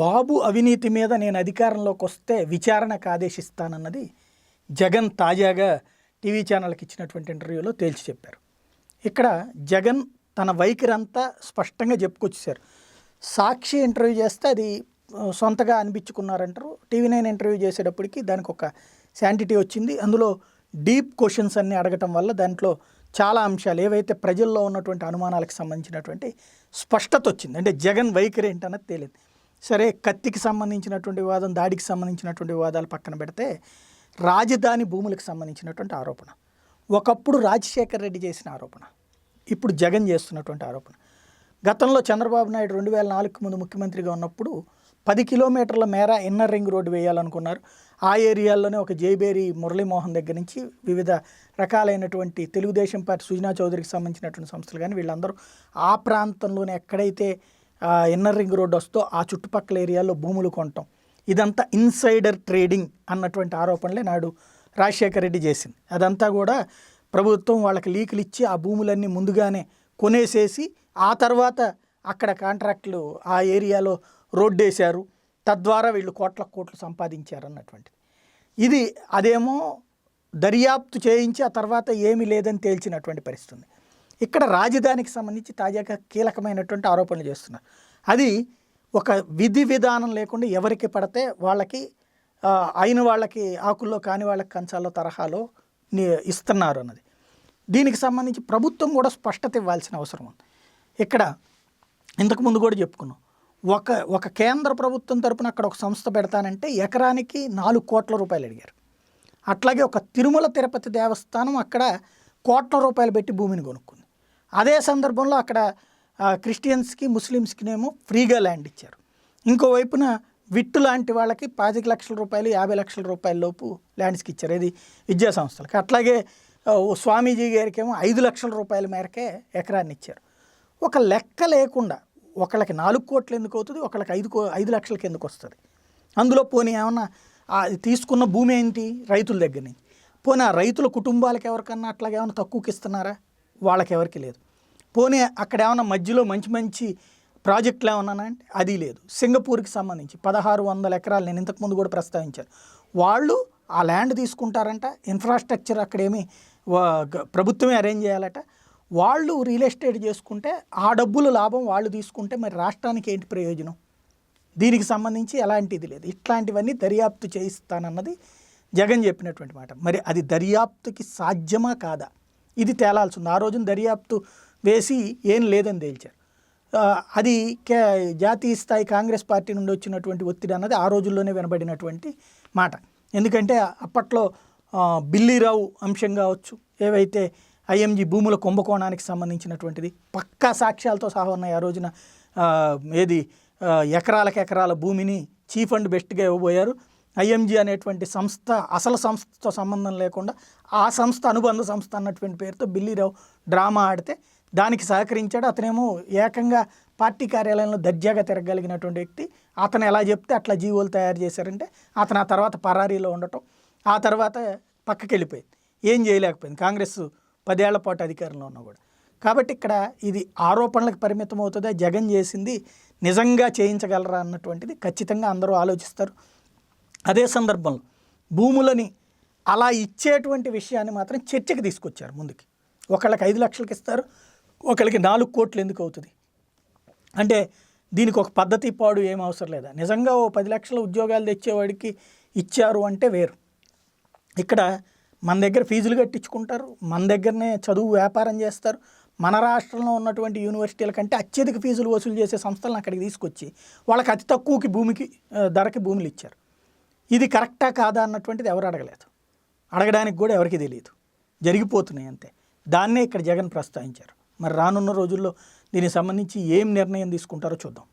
బాబు అవినీతి మీద నేను అధికారంలోకి వస్తే విచారణకు ఆదేశిస్తానన్నది జగన్ తాజాగా టీవీ ఛానల్కి ఇచ్చినటువంటి ఇంటర్వ్యూలో తేల్చి చెప్పారు. ఇక్కడ జగన్ తన వైఖరంతా స్పష్టంగా చెప్పుకొచ్చేసారు సాక్షి ఇంటర్వ్యూ చేస్తే అది సొంతగా అనిపించుకున్నారంటారు. టీవీ నైన్ ఇంటర్వ్యూ చేసేటప్పటికి దానికి ఒక శాంటిటీ వచ్చింది. అందులో డీప్ క్వశ్చన్స్ అన్ని అడగటం వల్ల దాంట్లో చాలా అంశాలు ఏవైతే ప్రజల్లో ఉన్నటువంటి అనుమానాలకు సంబంధించినటువంటి స్పష్టత వచ్చింది. అంటే జగన్ వైఖరి ఏంటన్నది తేలింది. సరే కత్తికి సంబంధించినటువంటి వివాదం దాడికి సంబంధించినటువంటి వివాదాలు పక్కన పెడితే రాజధాని భూములకు సంబంధించినటువంటి ఆరోపణ. ఒకప్పుడు రాజశేఖర్ రెడ్డి చేసిన ఆరోపణ. ఇప్పుడు జగన్ చేస్తున్నటువంటి ఆరోపణ. గతంలో చంద్రబాబు నాయుడు రెండు వేల నాలుగుకి ముందు ముఖ్యమంత్రిగా ఉన్నప్పుడు పది కిలోమీటర్ల మేర ఇన్నర్ రింగ్ రోడ్డు వేయాలనుకున్నారు. ఆ ఏరియాల్లోనే ఒక జైబేరి మురళీమోహన్ దగ్గర నుంచి వివిధ రకాలైనటువంటి తెలుగుదేశం పార్టీ సుజనా చౌదరికి సంబంధించినటువంటి సంస్థలు కానీ వీళ్ళందరూ ఆ ప్రాంతంలోనే ఎక్కడైతే ఇన్నర్ రింగ్ రోడ్డు వస్తో ఆ చుట్టుపక్కల ఏరియాలో భూములు కొనటం ఇదంతా ఇన్సైడర్ ట్రేడింగ్ అన్నటువంటి ఆరోపణలే నాడు రాజశేఖర రెడ్డి చేసింది. అదంతా కూడా ప్రభుత్వం వాళ్ళకి లీకులు ఇచ్చి ఆ భూములన్నీ ముందుగానే కొనేసేసి ఆ తర్వాత అక్కడ కాంట్రాక్టులు ఆ ఏరియాలో రోడ్డు వేశారు. తద్వారా వీళ్ళు కోట్ల కోట్లు సంపాదించారు అన్నటువంటిది. ఇది అదేమో దర్యాప్తు చేయించి ఆ తర్వాత ఏమీ లేదని తేల్చినటువంటి పరిస్థితి ఉంది ఇక్కడ రాజధానికి సంబంధించి తాజాగా కీలకమైనటువంటి ఆరోపణలు చేస్తున్నారు. అది ఒక విధి విధానం లేకుండా ఎవరికి పడితే వాళ్ళకి అయిన వాళ్ళకి ఆకుల్లో కాని వాళ్ళకి కంచాల్లో తరహాలో ఇస్తున్నారు అన్నది. దీనికి సంబంధించి ప్రభుత్వం కూడా స్పష్టత ఇవ్వాల్సిన అవసరం ఉంది. ఇక్కడ ఇంతకుముందు కూడా చెప్పుకున్నాం. ఒక ఒక కేంద్ర ప్రభుత్వం తరపున అక్కడ ఒక సంస్థ పెడతానంటే ఎకరానికి నాలుగు కోట్ల రూపాయలు అడిగారు. అట్లాగే ఒక తిరుమల తిరుపతి దేవస్థానం అక్కడ కోట్ల రూపాయలు పెట్టి భూమిని కొనుక్కుంది. అదే సందర్భంలో అక్కడ క్రిస్టియన్స్కి ముస్లిమ్స్కినేమో ఫ్రీగా ల్యాండ్ ఇచ్చారు. ఇంకోవైపున విట్టు లాంటి వాళ్ళకి పాతిక లక్షల రూపాయలు యాభై లక్షల రూపాయల లోపు ల్యాండ్స్కి ఇచ్చారు. ఇది విద్యా సంస్థలకి అట్లాగే ఓ స్వామీజీ గారికి ఏమో ఐదు లక్షల రూపాయల మేరకే ఎకరాన్ని ఇచ్చారు. ఒక లెక్క లేకుండా ఒకళ్ళకి నాలుగు కోట్లు ఎందుకు అవుతుంది? ఒకళ్ళకి ఐదు కో ఐదు లక్షలకి ఎందుకు వస్తుంది? అందులో పోనీ ఏమన్నా తీసుకున్న భూమి ఏంటి? రైతుల దగ్గర నుంచి. పోనీ ఆ రైతుల కుటుంబాలకు ఎవరికన్నా అట్లాగే ఏమైనా తక్కువకి ఇస్తున్నారా? వాళ్ళకెవరికి లేదు. పోనీ అక్కడ ఏమైనా మధ్యలో మంచి మంచి ప్రాజెక్టులు ఏమన్నా అంటే అది లేదు. సింగపూర్కి సంబంధించి పదహారు వందల ఎకరాలు నేను ఇంతకుముందు కూడా ప్రస్తావించాను. వాళ్ళు ఆ ల్యాండ్ తీసుకుంటారంట ఇన్ఫ్రాస్ట్రక్చర్ అక్కడేమి ప్రభుత్వమే అరేంజ్ చేయాలట. వాళ్ళు రియల్ ఎస్టేట్ చేసుకుంటే ఆ డబ్బులు లాభం వాళ్ళు తీసుకుంటే మరి రాష్ట్రానికి ఏంటి ప్రయోజనం? దీనికి సంబంధించి ఎలాంటిది లేదు. ఇట్లాంటివన్నీ దర్యాప్తు చేయిస్తానన్నది జగన్ చెప్పినటువంటి మాట. మరి అది దర్యాప్తుకి సాధ్యమా కాదా? ఇది తేలాల్సి ఉంది ఆ రోజున దర్యాప్తు వేసి ఏం లేదని తేల్చారు. అది కే జాతీయ స్థాయి కాంగ్రెస్ పార్టీ నుండి వచ్చినటువంటి ఒత్తిడి అన్నది ఆ రోజుల్లోనే వినబడినటువంటి మాట. ఎందుకంటే అప్పట్లో బిల్లీరావు అంశం కావచ్చు ఏవైతే ఐఎంజీ భూముల కుంభకోణానికి సంబంధించినటువంటిది పక్కా సాక్ష్యాలతో సహా ఉన్నాయి ఆ రోజున ఏది ఎకరాలకు ఎకరాల భూమిని చీఫ్ అండ్ బెస్ట్గా ఇవ్వబోయారు. ఐఎంజీ అనేటువంటి సంస్థ అసలు సంస్థతో సంబంధం లేకుండా ఆ సంస్థ అనుబంధ సంస్థ అన్నటువంటి పేరుతో బిల్లీరావు డ్రామా ఆడితే దానికి సహకరించాడు. అతనేమో ఏకంగా పార్టీ కార్యాలయంలో దర్జాగా తిరగలిగినటువంటి వ్యక్తి. అతను ఎలా చెప్తే అట్లా జీవోలు తయారు చేశారంటే అతను ఆ తర్వాత పరారీలో ఉండటం ఆ తర్వాత పక్కకి వెళ్ళిపోయింది ఏం చేయలేకపోయింది. కాంగ్రెస్ పదేళ్ళ పాటు అధికారంలో ఉన్నా కూడా. కాబట్టి ఇక్కడ ఇది ఆరోపణలకు పరిమితం అవుతుందా జగన్ చేసింది నిజంగా చేయించగలరా? అన్నటువంటిది ఖచ్చితంగా అందరూ ఆలోచిస్తారు. అదే సందర్భంలో భూములని అలా ఇచ్చేటువంటి విషయాన్ని మాత్రం చర్చకి తీసుకొచ్చారు ముందుకి. ఒకళ్ళకి ఐదు లక్షలకి ఇస్తారు ఒకళ్ళకి నాలుగు కోట్లు ఎందుకు అవుతుంది? అంటే దీనికి ఒక పద్ధతి పాడు ఏం అవసరం లేదా? నిజంగా ఓ పది లక్షల ఉద్యోగాలు తెచ్చేవాడికి ఇచ్చారు అంటే వేరు. ఇక్కడ మన దగ్గర ఫీజులు కట్టించుకుంటారు మన దగ్గరనే చదువు వ్యాపారం చేస్తారు మన రాష్ట్రంలో ఉన్నటువంటి యూనివర్సిటీల కంటే అత్యధిక ఫీజులు వసూలు చేసే సంస్థలను అక్కడికి తీసుకొచ్చి వాళ్ళకి అతి తక్కువకి భూమికి ధరకి భూములు ఇచ్చారు. ఇది కరెక్టా కాదా అన్నటువంటిది ఎవరు అడగలేదు. అడగడానికి కూడా ఎవరికి తెలియదు జరిగిపోతున్నాయి అంతే. దాన్నే ఇక్కడ జగన్ ప్రస్తావించారు. మరి రానున్న రోజుల్లో దీనికి సంబంధించి ఏం నిర్ణయం తీసుకుంటారో చూద్దాం.